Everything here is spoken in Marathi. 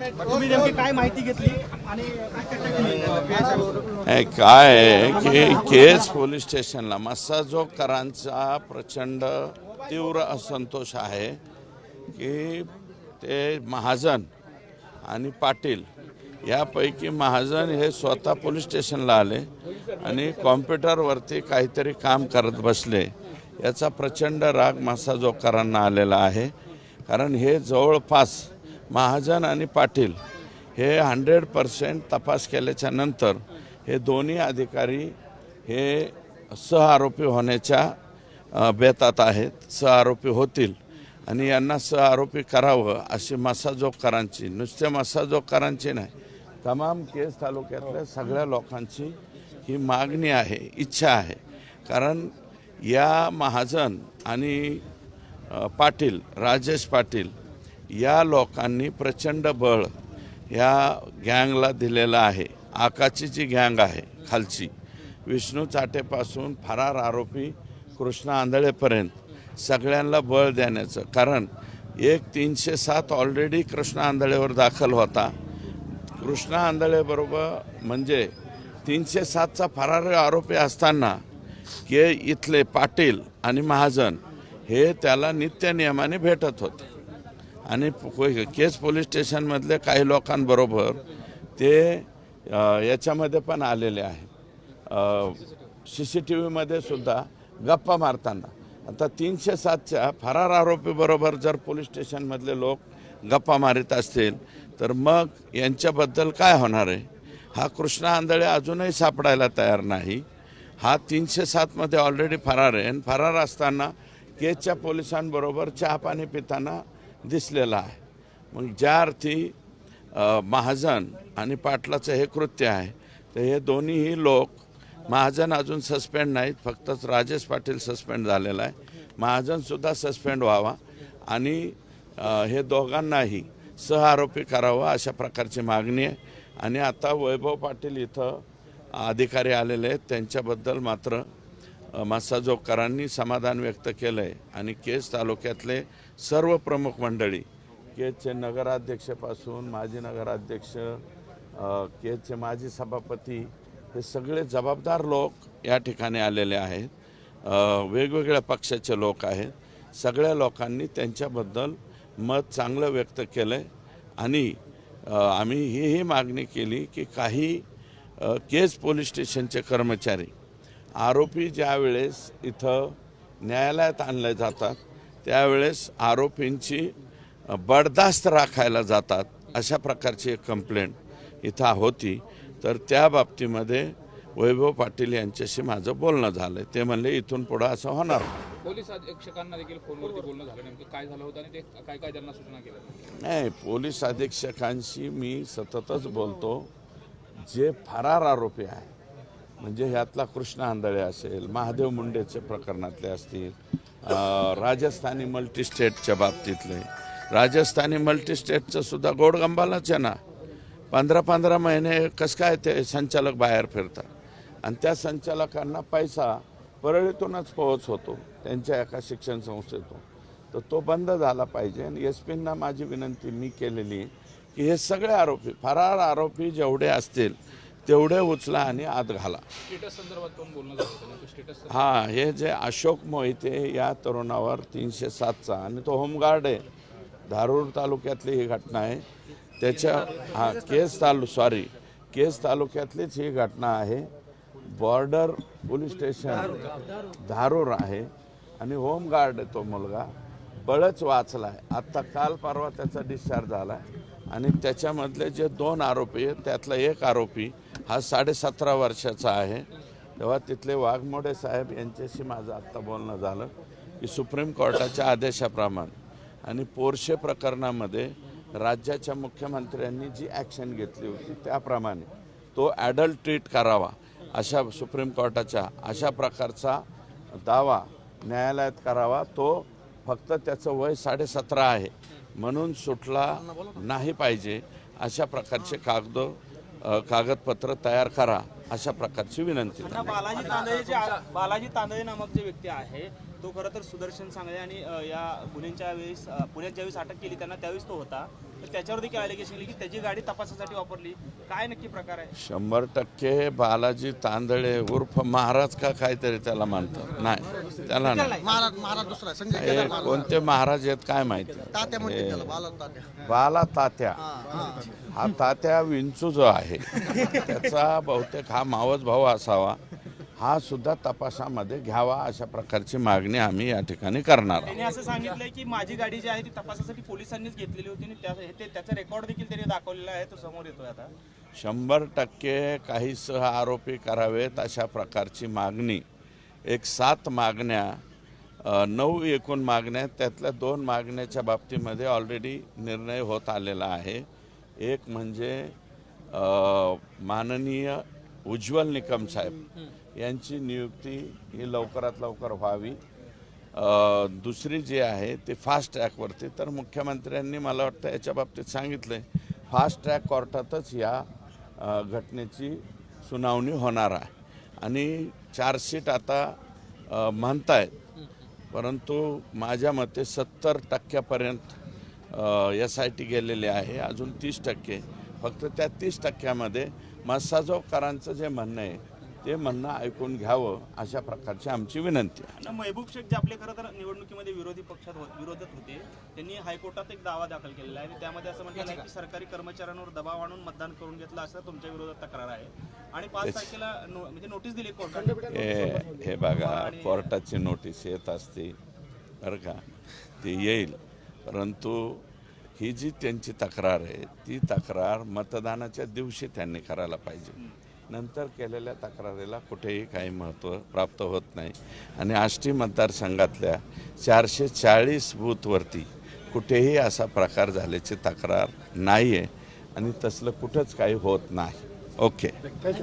तुम्ही नेमकी काय माहिती घेतली आणि काय चर्चा केली? काय आहे? की केस पोलीस स्टेशनला मस्साजोगकरांचा प्रचंड तीव्र असंतोष आहे की ते महाजन आणि पाटील यापैकी महाजन हे स्वतः पोलीस स्टेशनला आले आणि कॉम्प्युटरवरती काहीतरी काम करत बसले. याचा प्रचंड राग मस्साजोगकरांना आलेला आहे. कारण हे जवळपास महाजन आणि पाटील हे हंड्रेड पर्सेंट तपास केल्याच्यानंतर हे दोन्ही अधिकारी हे सहआरोपी होण्याच्या बेतात आहेत सहआरोपी होतील आणि यांना सहआरोपी करावं अशी मसाजोगकरांची नुसत्या मसाजोगकरांची नाही तमाम केस तालुक्यातल्या सगळ्या लोकांची ही मागणी आहे इच्छा आहे. कारण या महाजन आणि पाटील राजेश पाटील या लोकांनी प्रचंड बळ या गँगला दिलेलं आहे. आकाची जी गँग आहे खालची. विष्णू चाटेपासून फरार आरोपी कृष्ण आंधळेपर्यंत सगळ्यांना बळ देण्याचं. कारण एक तीनशे सात ऑलरेडी कृष्ण आंधळेवर दाखल होता. कृष्ण आंधळेबरोबर म्हणजे तीनशे सातचा फरार आरोपी असताना के इथले पाटील आणि महाजन हे त्याला नित्य नियमाने भेटत होते. आणि केस पोलीस स्टेशनमधले काही लोकांबरोबर ते याच्यामध्ये पण आलेले आहे सी सी टी व्हीमध्ये सुद्धा गप्पा मारताना. आता तीनशे सातच्या फरार आरोपीबरोबर जर पोलीस स्टेशनमधले लोक गप्पा मारित असतील तर मग यांच्याबद्दल काय होणार आहे? हा कृष्णा आंधळे अजूनही सापडायला तयार नाही. हा तीनशे सातमध्ये ऑलरेडी फरार आहे. आणि फरार असताना केसच्या पोलिसांबरोबर चहा पाणी पिताना दिसलेला आहे. मग ज्या अर्थी महाजन आणि पाटलाचं हे कृत्य आहे तर हे दोन्हीही लोक महाजन अजून सस्पेंड नाहीत फक्तच राजेश पाटील सस्पेंड झालेला आहे. महाजनसुद्धा सस्पेंड व्हावा आणि हे दोघांनाही सहआरोपी करावा अशा प्रकारची मागणी आहे. आणि आता वैभव पाटील इथं अधिकारी आलेले आहेत त्यांच्याबद्दल मात्र अ, समाधान व्यक्त केलं आहे आणि केस तालुक्यातले सर्व प्रमुख मंडळी केजचे नगराध्यक्षपासून माजी नगराध्यक्ष केजचे माजी सभापती हे सगळे जबाबदार लोक या ठिकाणी आलेले आहेत. वेगवेगळ्या पक्षाचे लोक आहेत. सगळ्या लोकांनी त्यांच्याबद्दल मत चांगलं व्यक्त केलं आहे आणि आम्ही ही ही मागणी केली की काही केज पोलीस स्टेशनचे कर्मचारी आरोपी ज्यावेळेस इथं न्यायालयात आणले जातात त्यावेळेस आरोपींची बडदास्त राखायला जातात अशा प्रकारची एक कंप्लेंट इथं होती. तर त्या बाबतीमध्ये वैभव पाटील यांच्याशी माझं बोलणं झालं ते म्हणले इथून पुढं असं होणार. पोलीस अधीक्षकांना देखील फोनवरती बोलणं झालं नेमकं? काय झालं होतं आणि ते काय काय त्यांना सूचना केल्या? नाही पोलीस अधीक्षकांशी मी सततच बोलतो. जे फरार आरोपी आहे म्हणजे ह्यातला कृष्ण आंधळे असेल महादेव मुंडेचे प्रकरणातले असतील राजस्थानी मल्टीस्टेटच्या बाबतीतले. राजस्थानी मल्टीस्टेटचं सुद्धा गोडगंबालाच आहे ना. पंधरा पंधरा महिने कसं काय ते संचालक बाहेर फिरतात. आणि त्या संचालकांना पैसा परळीतूनच पोहोच होतो त्यांच्या एका शिक्षण संस्थेतून. तर तो बंद झाला पाहिजे आणि एस पींना माझी विनंती मी केलेली की हे सगळे आरोपी फरार आरोपी जेवढे असतील तेवढे उचला आणि आत घाला. हा हे जे अशोक मोहिते या तरुणावर तीनशे सातचा आणि तो होमगार्ड आहे. धारूर तालुक्यातली ही घटना आहे. त्याच्या हा केस तालु सॉरी केस तालुक्यातलीच ही घटना आहे. बॉर्डर पोलीस स्टेशन धारूर आहे आणि होमगार्ड आहे तो मुलगा. बळच वाचला आहे आत्ता काल परवा त्याचा डिस्चार्ज झाला आहे आणि त्याच्यामधले जे दोन आरोपी आहेत त्यातला एक आरोपी हा साडेसतरा वर्षाचा आहे. तेव्हा तिथले वाघमोडे साहेब यांच्याशी माझं आत्ता बोलणं झालं की सुप्रीम कोर्टाच्या आदेशाप्रमाणे आणि पोरशे प्रकरणामध्ये राज्याच्या मुख्यमंत्र्यांनी जी ॲक्शन घेतली होती त्याप्रमाणे तो ॲडल्ट ट्रीट करावा अशा सुप्रीम कोर्टाच्या अशा प्रकारचा दावा न्यायालयात करावा. तो फक्त त्याचं वय साडेसतरा आहे. म्हणून सुटला नाही पाहिजे अशा प्रकारचे कागद कागदपत्र तयार करा अशा प्रकारची विनंती बालाजी तांदळे जे बालाजी तांदळे नामक जे व्यक्ती आहे तो खरं तर सुदर्शन सांगळे आणि या गुन्ह्यांच्या वेळेस पुण्यात ज्यावेळेस अटक केली त्यांना त्यावेळेस तो होता. तर त्याच्यावर देखील अलिगेशन की त्याची गाडी तपासासाठी वापरली? काय नक्की प्रकार आहे? शंभर टक्के बालाजी तांदळे उर्फ महाराज का काहीतरी त्याला म्हणतात नाही त्याला नाही. महाराज महाराज दुसरा संजय हे केदार महाराज. कोणते महाराज आहेत काय माहिती? तात्या म्हणते त्याला बालन तात्या. बाला तात्या. हा तात्या विंचू जो आहे. त्याचा बहुतेक हा मावस भाऊ असावा. हा सुद्धा तपासामध्ये घ्यावा अशा प्रकारची मागणी आम्ही या ठिकाणी करणार आहोत. त्यांनी असं सांगितलंय की माझी गाडी जी आहे ती तपासासाठी पोलिसांनीच घेतलेली होती आणि त्या ते- त्याचा रेकॉर्ड देखील त्यांनी दाखवलेला आहे तो समोर येतोय आता. शंभर टक्के काही सह आरोपी करावेत अशा प्रकारची मागणी. एक सात मागण्या अ, नऊ एकूण मागण्या आहेत. त्यातल्या दोन मागण्याच्या बाबतीमध्ये ऑलरेडी निर्णय होत आलेला आहे. एक म्हणजे अ, माननीय उज्ज्वल निकम साहेब यांची नियुक्ती ही लवकरात लवकर व्हावी. दुसरी जी आहे ती फास्ट ट्रॅकवरती तर मुख्यमंत्र्यांनी मला वाटतं याच्या बाबतीत सांगितलं फास्ट ट्रॅक कोर्टातच या घटनेची सुनावणी होणार आहे. आणि चार्जशीट आता म्हणतायत परंतु माझ्या मते सत्तर टक्क्यापर्यंत एस आय टी गेलेले आहे अजून तीस टक्के. फक्त त्या तीस टक्क्यामध्ये मस्साजोगकरांचं जे म्हणणं आहे ते म्हणणं ऐकून घ्यावं अशा प्रकारची आमची विनंती आहे. आणि महबूब शेख जे आपले खरं तर निवडणुकीमध्ये विरोधी पक्षात विरोधक होते त्यांनी हायकोर्टात एक दावा दाखल केलेला आहे. आणि त्यामध्ये असं म्हटलं आहे की सरकारी कर्मचाऱ्यांवर दबाव आणून मतदान करून घेतलं असं तुमच्या विरोधात तक्रार आहे. आणि पाच तारखेला म्हणजे नोटीस दिली कोर्टाने. हे हे बघा कोर्टाची नोटीस येत असते बरं का? ती येईल. परंतु ही जी त्यांची तक्रार आहे ती तक्रार मतदानाच्या दिवशी त्यांनी करायला पाहिजे. नंतर केलेल्या तक्रारीला कुठेही काही महत्त्व प्राप्त होत नाही. आणि आष्टी मतदारसंघातल्या चारशे चाळीस बूथवरती कुठेही असा प्रकार झाल्याची तक्रार नाही आहे आणि तसलं कुठंच काही होत नाही. ओके.